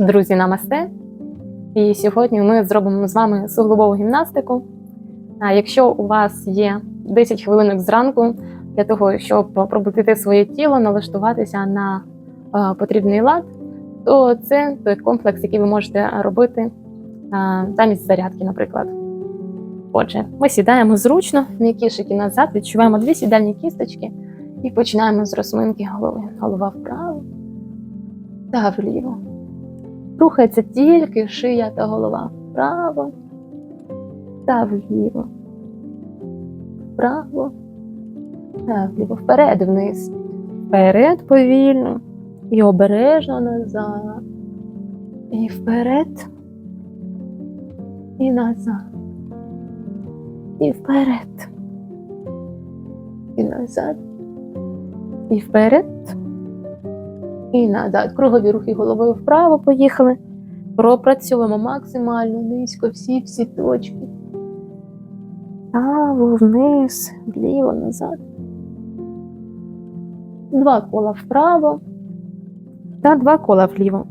Друзі, намасте! І сьогодні ми зробимо з вами суглобову гімнастику. А якщо у вас є 10 хвилинок зранку для того, щоб пробудити своє тіло, налаштуватися на е, потрібний лад, то це той комплекс, який ви можете робити замість зарядки, наприклад. Отже, ми сідаємо зручно, м'які шики назад, відчуваємо дві сідальні кісточки і починаємо з розминки голови. Голова вправо та вліво. Рухається тільки шия та голова вправо та вліво. Вправо та вліво. Вперед вниз. Вперед повільно. І обережно назад. І вперед. І назад. І вперед. І назад. І вперед. І назад. Кругові рухи головою вправо поїхали. Пропрацьовуємо максимально низько всі-всі точки. Право, вниз, вліво, назад. Два кола вправо та два кола вліво.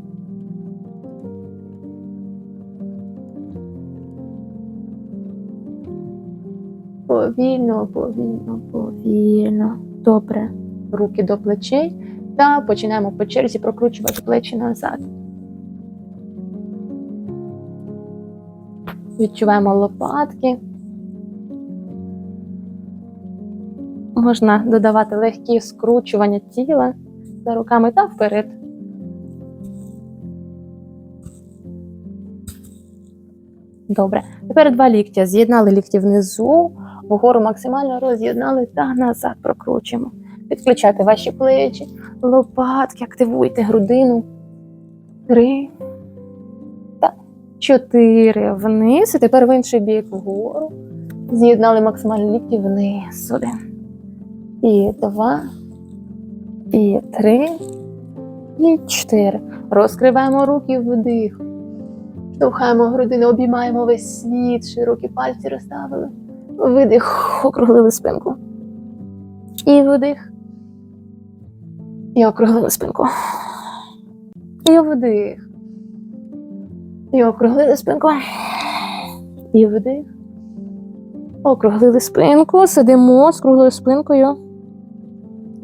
Повільно, повільно, повільно. Добре. Руки до плечей та починаємо по черзі прокручувати плечі назад. Відчуваємо лопатки. Можна додавати легкі скручування тіла за руками та вперед. Добре. Тепер два ліктя. З'єднали лікті внизу, вгору максимально роз'єднали та назад прокручуємо. Підключайте ваші плечі, лопатки, активуйте грудину. Три. Та чотири. Вниз. І тепер в інший бік вгору. З'єднали максимально лікті вниз. Один. І два. І три. І чотири. Розкриваємо руки вдих. Штовхаємо грудину, обіймаємо весь світ, широкі пальці розставили. Видих, округлили спинку. І вдих. І округлили спинку. І вдих. І округлили спинку. І вдих. Округлили спинку. Сидимо з круглою спинкою.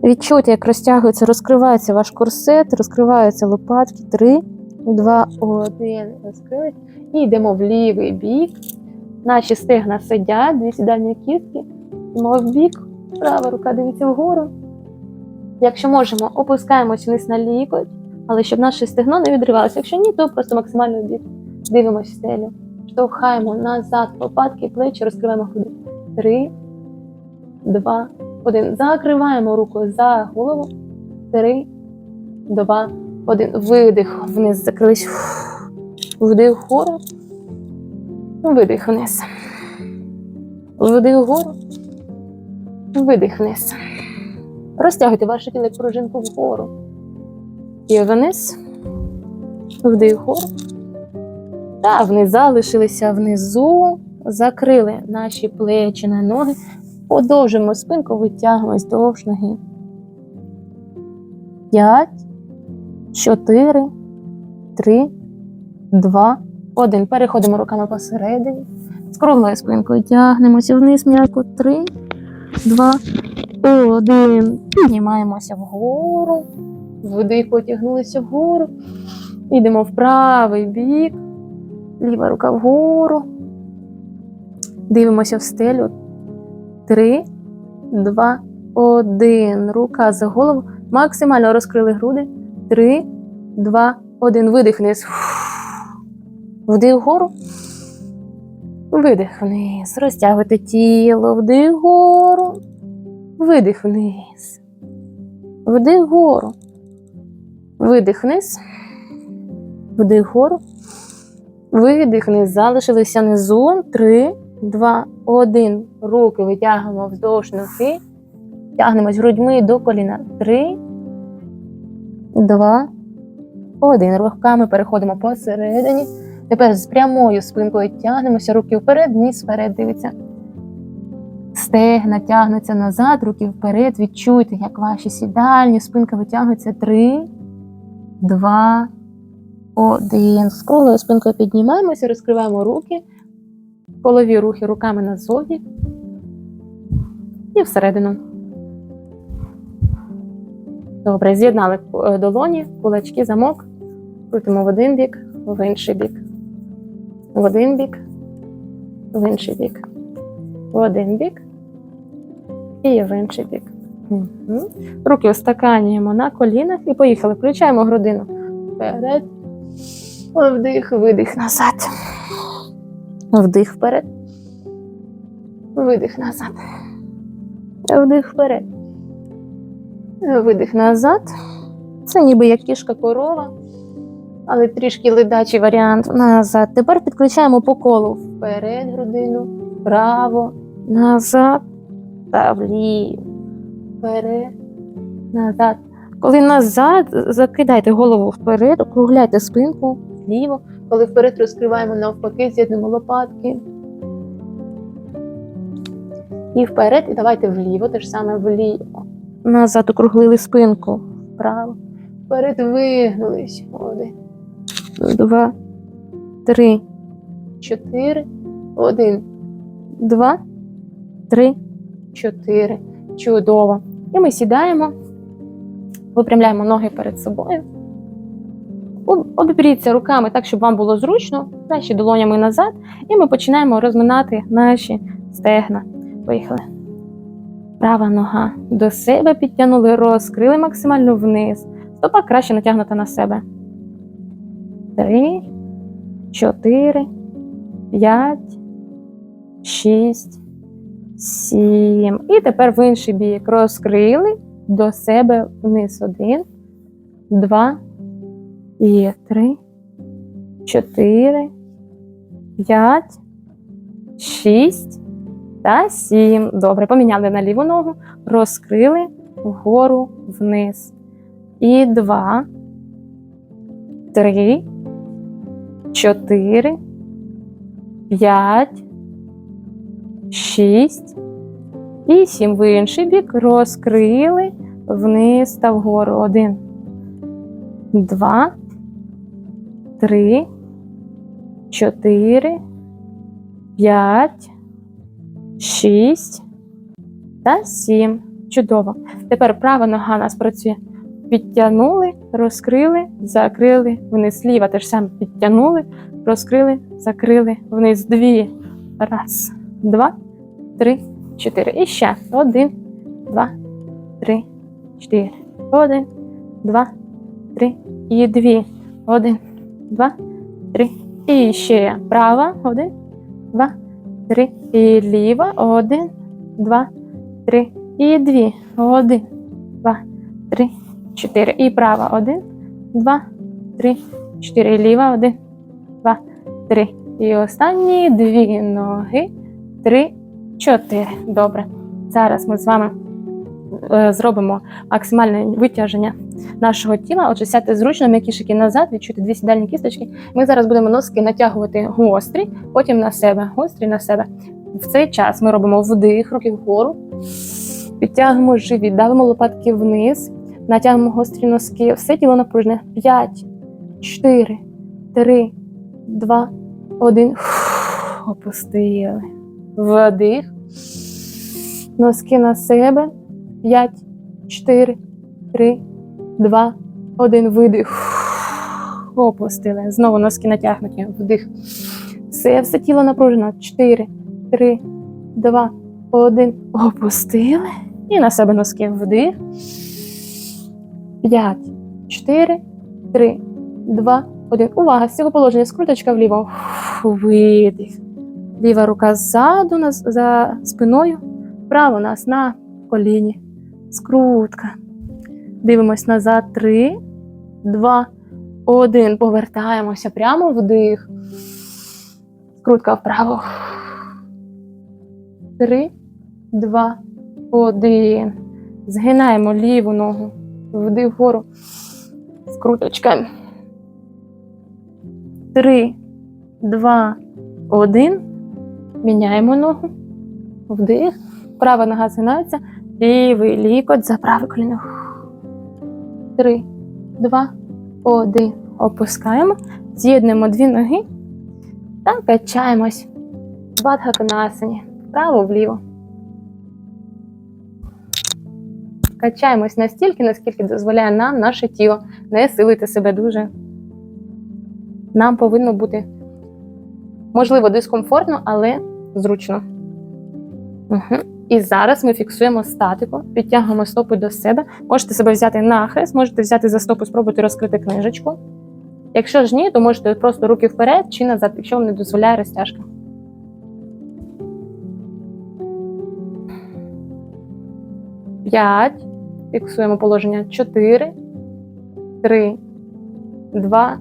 Відчуйте, як розтягується, розкривається ваш корсет, розкриваються лопатки. Три, два, один. Розкрились. І йдемо в лівий бік. Наші стегна сидять, дві сідальні кістки. Йдемо в бік. Права рука дивиться вгору. Якщо можемо, опускаємось вниз на лікоть, але щоб наше стегно не відривалося. Якщо ні, то просто максимально бік. Дивимося стелю. Штовхаємо назад лопатки, плечі, розкриваємо груди. Три, два, один. Закриваємо руку за голову. Три, два, один. Видих вниз. Закрились. Вдих вгору. Видих вниз. Вдих вгору. Видих вниз. Розтягуйте тіло як пружинку вгору. І вниз. Вдих вгору. Та вниз залишилися внизу. Закрили наші плечі на ноги. Подовжуємо спинку, витягуємось довж ноги. П'ять, чотири, три, два, один. Переходимо руками посередині. З круглою спинкою тягнемося вниз м'яко. Три, два, один. Піднімаємося вгору. Вдих, потягнулися вгору. Йдемо в правий бік. Ліва рука вгору. Дивимося в стелю. Три, два, один. Рука за голову. Максимально розкрили груди. Три, два, один. Видих вниз. Вдих вгору. Видих вниз. Розтягуйте тіло. Вдих вгору. Видих вниз. Вдих вгору. Видих вниз. Вдих вгору. Видих вниз. Залишилися внизу. Три, два, один. Руки витягуємо вздовж ноги. Тягнемось грудьми до коліна. Три, два, один. Руками переходимо посередині. Тепер з прямою спинкою тягнемося, руки вперед, ніс вперед дивиться. Стегна тягнуться назад, руки вперед. Відчуйте, як ваші сідальні, спинка витягується. Три, два, Один. З круглою спинкою піднімаємося, розкриваємо руки. Колові рухи руками назовні. І всередину. Добре, з'єднали е, долоні, кулачки, замок. Крутимо в один бік, в інший бік. В один бік, в інший бік. В один бік і в інший бік. Руки устаканюємо на колінах і поїхали. Включаємо грудину. Вперед. Вдих, видих назад. Вдих вперед. Видих назад. Вдих вперед. Видих назад. Це ніби як кішка корова, але трішки ледачий варіант назад. Тепер підключаємо по колу вперед грудину, вправо, назад та вліво. Вперед, назад. Коли назад, закидайте голову вперед, округляйте спинку вліво. Коли вперед розкриваємо навпаки, з'єднуємо лопатки. І вперед, і давайте вліво, те ж саме вліво. Назад округлили спинку. Вправо. Вперед вигнулись. Один. Два. Три. Чотири. Один. Два. Три. Чотири. Чудово. І ми сідаємо, випрямляємо ноги перед собою. Об- Обіпріться руками так, щоб вам було зручно, наші долонями назад, і ми починаємо розминати наші стегна. Поїхали. Права нога до себе підтягнули, розкрили максимально вниз. Стопа краще натягнута на себе. Три, чотири, п'ять, шість, сім. І тепер в інший бік розкрили до себе вниз. Один, два, і три, чотири, п'ять, шість та сім. Добре, поміняли на ліву ногу, розкрили вгору вниз. І два, три, чотири, п'ять, шість і сім. В інший бік розкрили вниз та вгору. Один, два, три, чотири, п'ять, шість та сім. Чудово. Тепер права нога нас працює. Підтягнули, розкрили, закрили вниз. Ліва теж саме підтягнули, розкрили, закрили вниз. Дві. Раз, два, три, чотири. І ще. Один, два, три, чотири. Один, два, три і дві. Один, два, три. І ще права. Один, два, три. І ліва. Один, два, три. І дві. Один, два, три, чотири. І права. Один, два, три, чотири. Ліва. Один, два, три. І останні дві ноги. Три, чотири. Добре. Зараз ми з вами е, зробимо максимальне витяження нашого тіла. Отже, сядьте зручно, м'якішики назад, відчуйте дві сідальні кісточки. Ми зараз будемо носки натягувати гострі, потім на себе, гострі на себе. В цей час ми робимо вдих, руки вгору, підтягуємо живіт, давимо лопатки вниз, натягуємо гострі носки, все тіло напружене. 5, 4, 3, 2, 1. Опустили. Вдих. Носки на себе. 5, 4, 3, 2, 1. Видих. Опустили. Знову носки натягнуті. Вдих. Все, все тіло напружено. 4, 3, 2, 1. Опустили. І на себе носки. Вдих. 5, 4, 3, 2, 1. Увага! З цього положення скруточка вліво. Видих. Ліва рука ззаду нас за спиною. Право нас на коліні. Скрутка. Дивимось назад. Три, два, один. Повертаємося прямо вдих. Скрутка вправо. Три, два, один. Згинаємо ліву ногу. Вдих вгору. Скруточка. Три, два, один. Міняємо ногу. Вдих. Права нога згинається. Лівий лікоть за праве коліно. Три, два, один. Опускаємо, з'єднуємо дві ноги та качаємось. Бадхаканасані. Вправо-вліво. Качаємось настільки, наскільки дозволяє нам наше тіло. Не силити себе дуже. Нам повинно бути, можливо, дискомфортно, але зручно. Угу. І зараз ми фіксуємо статику, підтягуємо стопи до себе. Можете себе взяти нахрест, можете взяти за стопу, спробувати розкрити книжечку. Якщо ж ні, то можете просто руки вперед чи назад, якщо вам не дозволяє розтяжка. П'ять. Фіксуємо положення. Чотири, три, два,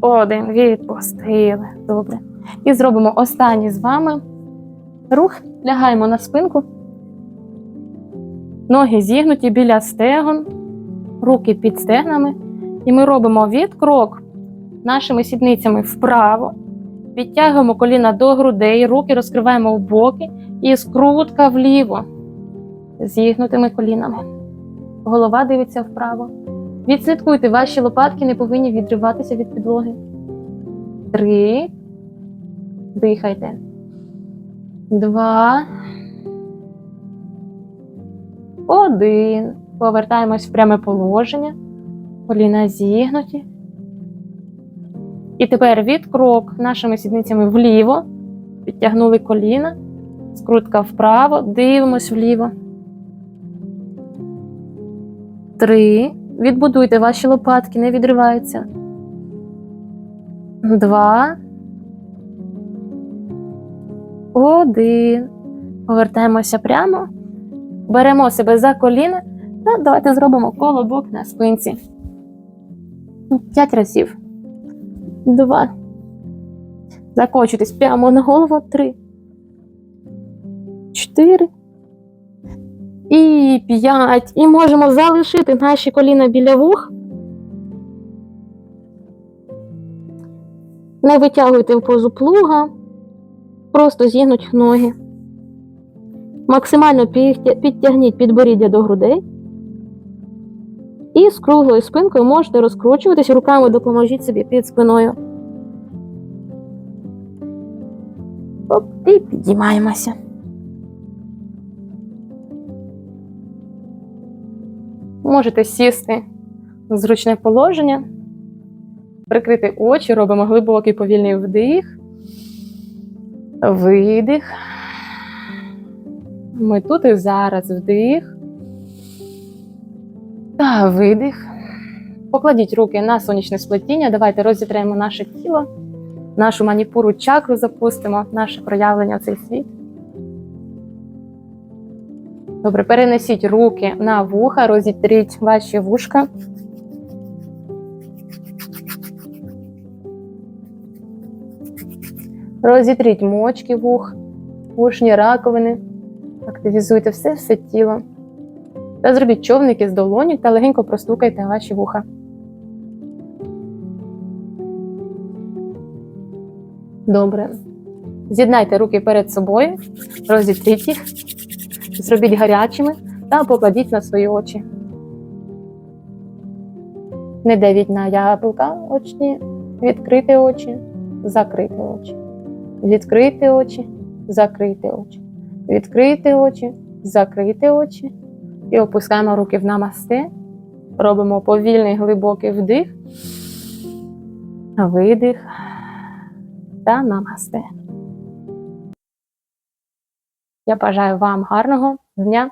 один. Відпустили. Добре. І зробимо останній з вами рух. Лягаємо на спинку. Ноги зігнуті біля стегон, руки під стегнами. І ми робимо відкрок нашими сідницями вправо. Підтягуємо коліна до грудей, руки розкриваємо в боки і скрутка вліво. Зігнутими колінами. Голова дивиться вправо. Відслідкуйте, ваші лопатки не повинні відриватися від підлоги. Три. Дихайте. Два. Один. Повертаємось в пряме положення. Коліна зігнуті. І тепер відкрок нашими сідницями вліво. Підтягнули коліна. Скрутка вправо. Дивимось вліво. Три. Відбудуйте ваші лопатки, не відриваються. Два. Один. Повертаємося прямо. Беремо себе за коліна та давайте зробимо колобок на спинці. П'ять разів. Два. Закочуйтесь прямо на голову. Три. Чотири. І п'ять. І можемо залишити наші коліна біля вух. Не витягуйте в позу плуга. Просто зігнуть ноги. Максимально підтягніть підборіддя до грудей. І з круглою спинкою можете розкручуватись, руками допоможіть собі під спиною. Оп, і підіймаємося. Можете сісти в зручне положення, прикрити очі, робимо глибокий повільний вдих, видих. Ми тут і зараз вдих. Та видих. Покладіть руки на сонячне сплетіння. Давайте розітремо наше тіло, нашу маніпуру чакру запустимо, наше проявлення в цей світ. Добре, перенесіть руки на вуха, розітріть ваші вушка. Розітріть мочки вух, вушні раковини. Активізуйте все все тіло. Та зробіть човники з долоні та легенько простукайте ваші вуха. Добре. З'єднайте руки перед собою, розітріть їх, зробіть гарячими та покладіть на свої очі. Не давіть на яблука очні, відкрити очі, закрити очі. Відкрити очі, закрити очі. Відкрити очі, закрити очі. І опускаємо руки в намасте. Робимо повільний глибокий вдих, видих та намасте. Я бажаю вам гарного дня